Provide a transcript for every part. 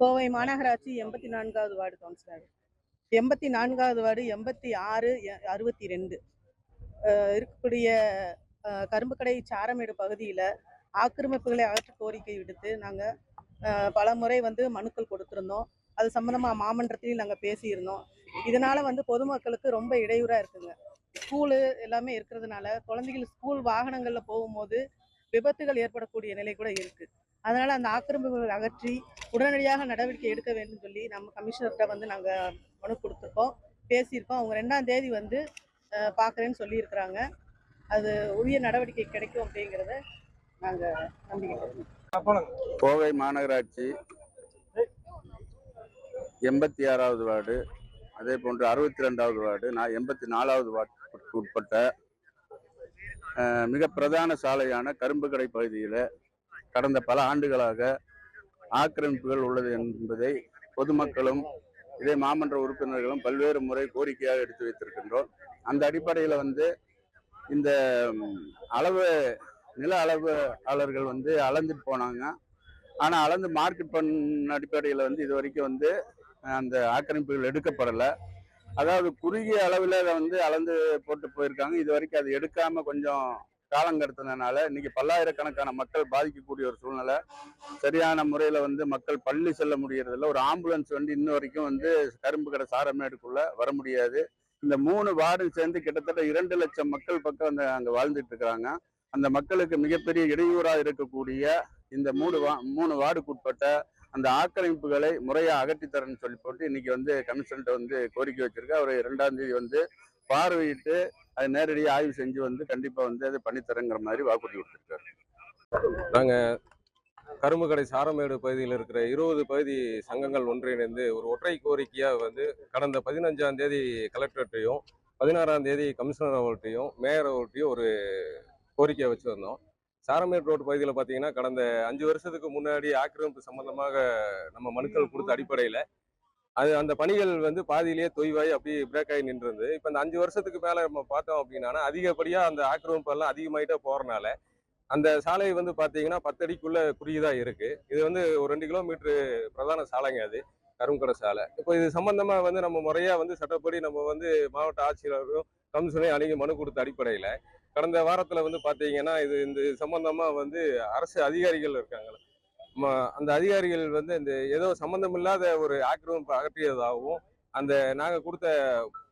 கோவை மாநகராட்சி எண்பத்தி நான்காவது வார்டு கவுன்சிலர். எண்பத்தி நான்காவது வார்டு எண்பத்தி ஆறு அறுபத்தி ரெண்டு இருக்கக்கூடிய கரும்புக்கடை சாரமேடு பகுதியில் ஆக்கிரமிப்புகளை அகற்ற கோரிக்கை விடுத்து நாங்கள் பல முறை வந்து மனுக்கள் கொடுத்துருந்தோம். அது சம்மந்தமாக மாமன்றத்திலையும் நாங்கள் பேசியிருந்தோம். இதனால வந்து பொதுமக்களுக்கு ரொம்ப இடையூறாக இருக்குங்க. ஸ்கூலு எல்லாமே இருக்கிறதுனால குழந்தைகள் ஸ்கூல் வாகனங்களில் போகும்போது விபத்துகள் ஏற்படக்கூடிய நிலை கூட இருக்கு. அதனால அந்த ஆக்கிரமிப்புகளை அகற்றி உடனடியாக நடவடிக்கை எடுக்க வேண்டும் சொல்லி நம்ம கமிஷனர்கிட்ட வந்து நாங்கள் மனு கொடுத்துருக்கோம் பேசியிருக்கோம். அவங்க ரெண்டாம் தேதி வந்து பார்க்கறேன்னு சொல்லியிருக்கிறாங்க. அது உரிய நடவடிக்கை கிடைக்கும் அப்படிங்கிறத நாங்கள் நம்பிக்கிறோம் கோவை மாநகராட்சி எண்பத்தி ஆறாவது வார்டு அதே போன்று அறுபத்தி ரெண்டாவது வார்டு நான் எண்பத்தி நாலாவது வார்டுக்கு உட்பட்ட மிக பிரதான சாலையான கரும்புக்கடை பகுதியில் கடந்த பல ஆண்டுகளாக ஆக்கிரமிப்புகள் உள்ளது என்பதை பொதுமக்களும் இதே மாமன்ற உறுப்பினர்களும் பல்வேறு முறை கோரிக்கையாக எடுத்து வைத்திருக்கின்றோம். அந்த அடிப்படையில் வந்து இந்த அளவு நில அளவாளர்கள் வந்து அளந்துட்டு போனாங்க. ஆனால் அளந்து மார்க்கெட் பண்ண அடிப்படையில் வந்து இது வரைக்கும் வந்து அந்த ஆக்கிரமிப்புகள் எடுக்கப்படலை. அதாவது குறுகிய அளவில் அதை வந்து அளந்து போட்டு போயிருக்காங்க. இது வரைக்கும் அது எடுக்காமல் கொஞ்சம் காலம் கடத்தினதுனால இன்னைக்கு பல்லாயிரக்கணக்கான மக்கள் பாதிக்கக்கூடிய ஒரு சூழ்நிலை. சரியான முறையில் வந்து மக்கள் பள்ளி செல்ல முடியறதில்ல. ஒரு ஆம்புலன்ஸ் வண்டி இன்ன வரைக்கும் வந்து கரும்பு கடை சாரமேடுக்குள்ள வர முடியாது. இந்த மூணு வார்டும் சேர்ந்து கிட்டத்தட்ட இரண்டு லட்சம் மக்கள் பக்கம் அந்த அங்கே வாழ்ந்துட்டு இருக்கிறாங்க அந்த மக்களுக்கு மிகப்பெரிய இடையூறாக இருக்கக்கூடிய இந்த மூணு வா மூணு வார்டுக்குட்பட்ட அந்த ஆக்கிரமிப்புகளை முறையாக அகற்றித்தரன்னு சொல்லி போட்டு இன்னைக்கு வந்து கமிஷன்ட்ட வந்து கோரிக்கை வச்சிருக்கு. அவர் இரண்டாம் தேதி வந்து பார்வையிட்டு அதை நேரடியாக ஆய்வு செஞ்சு வந்து கண்டிப்பா வந்து அதை பண்ணித்தரங்கிற மாதிரி வாக்குறுதி கொடுத்துருக்காரு. கரும்புக்கடை சாரமேடு பகுதியில் இருக்கிற இருபது பகுதி சங்கங்கள் ஒன்றிணைந்து ஒரு ஒற்றை கோரிக்கையாக வந்து கடந்த பதினஞ்சாம் தேதி கலெக்டர்கிட்டையும் பதினாறாம் தேதி கமிஷனர் அவர்கிட்டையும் மேயர் அவர்கிட்டையும் ஒரு கோரிக்கையை வச்சுருந்தோம். சாரமேடு ரோடு பகுதியில் பார்த்தீங்கன்னா கடந்த அஞ்சு வருஷத்துக்கு முன்னாடி ஆக்கிரமிப்பு சம்பந்தமாக நம்ம மனுக்கள் கொடுத்த அடிப்படையில் அது அந்த பணிகள் வந்து பாதியிலேயே தொய்வாய் அப்படியே பிரேக் ஆகி நின்றுருந்து இப்போ இந்த அஞ்சு வருஷத்துக்கு மேலே நம்ம பார்த்தோம் அப்படின்னா அதிகப்படியாக அந்த ஆக்கிரமிப்பெல்லாம் அதிகமாயிட்டே போகிறனால அந்த சாலை வந்து பார்த்தீங்கன்னா பத்தடிக்குள்ள குறுகியதா இருக்குது இது வந்து ஒரு ரெண்டு கிலோமீட்ரு பிரதான சாலைங்க அது கருங்கடை சாலை. இப்போ இது சம்பந்தமாக வந்து நம்ம முறையாக வந்து சட்டப்படி நம்ம வந்து மாவட்ட ஆட்சியரும் கமிஷனையும் அணுகி மனு கொடுத்த அடிப்படையில் கடந்த வாரத்தில் வந்து பார்த்தீங்கன்னா இது இந்த சம்பந்தமாக வந்து அரசு அதிகாரிகள் இருக்காங்களே அந்த அதிகாரிகள் வந்து இந்த ஏதோ சம்பந்தமில்லாத ஒரு ஆக்கிரமிப்பு அகற்றியதாகவும் அந்த நாங்கள் கொடுத்த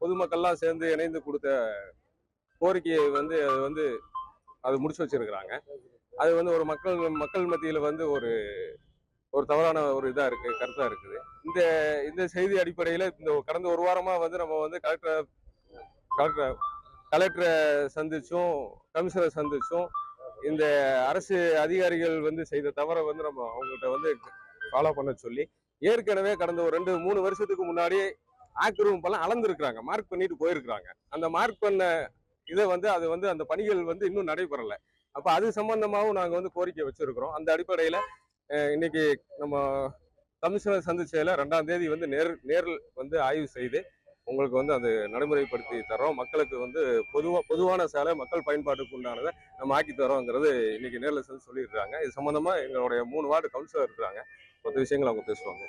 பொதுமக்கள்லாம் சேர்ந்து இணைந்து கொடுத்த கோரிக்கையை வந்து அது வந்து அது முடிச்சு வச்சிருக்கிறாங்க. அது வந்து ஒரு மக்கள் மக்கள் மத்தியில் வந்து ஒரு ஒரு தவறான ஒரு இதாக இருக்கு கருத்தாக இருக்குது. இந்த இந்த செய்தி அடிப்படையில் இந்த கடந்த ஒரு வாரமாக வந்து நம்ம வந்து கலெக்டரை கலெக்டரை கலெக்டரை சந்திச்சும் கமிஷனரை சந்திச்சும் இந்த அரசு அதிகாரிகள் வந்து செய்த தவறை வந்து நம்ம அவங்ககிட்ட வந்து ஃபாலோ பண்ண சொல்லி ஏற்கனவே கடந்த ஒரு ரெண்டு மூணு வருஷத்துக்கு முன்னாடி ஆக்கிரமிப்பெல்லாம் அளந்துருக்குறாங்க. மார்க் பண்ணிட்டு போயிருக்கிறாங்க. அந்த மார்க் பண்ண இதை வந்து அது வந்து அந்த பணிகள் வந்து இன்னும் நடைபெறல. அப்போ அது சம்பந்தமாகவும் நாங்கள் வந்து கோரிக்கை வச்சிருக்கிறோம். அந்த அடிப்படையில் இன்னைக்கு நம்ம கமிஷனர் சந்திச்சதில் ரெண்டாம் தேதி வந்து நேர் நேரில் வந்து ஆய்வு செய்து உங்களுக்கு வந்து அது நடைமுறைப்படுத்தி தரோம் மக்களுக்கு வந்து பொதுவாக பொதுவான சேலை மக்கள் பயன்பாட்டுக்கு உண்டானதை நம்ம ஆக்கி தரோங்கிறது இன்னைக்கு நேரில் சென்று சொல்லிடுறாங்க இது சம்மந்தமாக எங்களுடைய மூணு வார்டு கவுன்சிலர் இருக்கிறாங்க மற்ற விஷயங்கள் அவங்க பேசுவாங்க.